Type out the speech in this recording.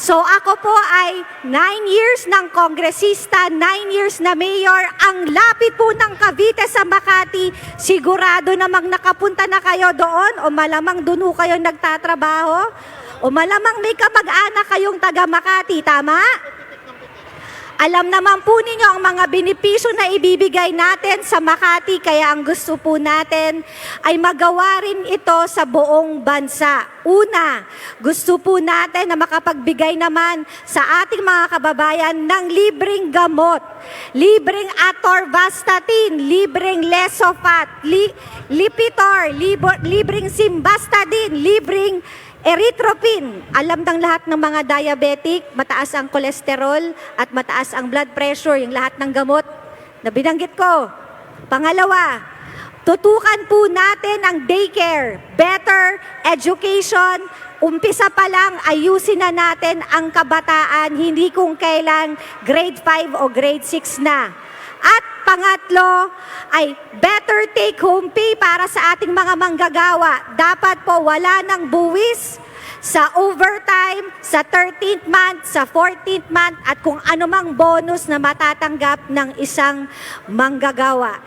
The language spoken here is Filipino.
So ako po ay 9 years ng kongresista, 9 years na mayor. Ang lapit po ng Cavite sa Makati. Sigurado namang nakapunta na kayo doon o malamang doon ho kayo nagtatrabaho. O malamang may kamag-anak kayong taga Makati, tama? Alam naman po ninyo ang mga benepisyo na ibibigay natin sa Makati, kaya ang gusto po natin ay magawa rin ito sa buong bansa. Una, gusto po natin na makapagbigay naman sa ating mga kababayan ng libreng gamot, libreng atorvastatin, libreng lesofat, li, lipitor, libo, libreng simvastatin, libreng Erythropoietin, alam ng lahat ng mga diabetic, mataas ang kolesterol at mataas ang blood pressure, yung lahat ng gamot na binanggit ko. Pangalawa, tutukan po natin ang daycare, better education, umpisa pa lang ayusin na natin ang kabataan, hindi kung kailan grade 5 o grade 6 na. At pangatlo ay better take home pay para sa ating mga manggagawa. Dapat po wala ng buwis sa overtime, sa 13th month, sa 14th month, at kung anumang bonus na matatanggap ng isang manggagawa.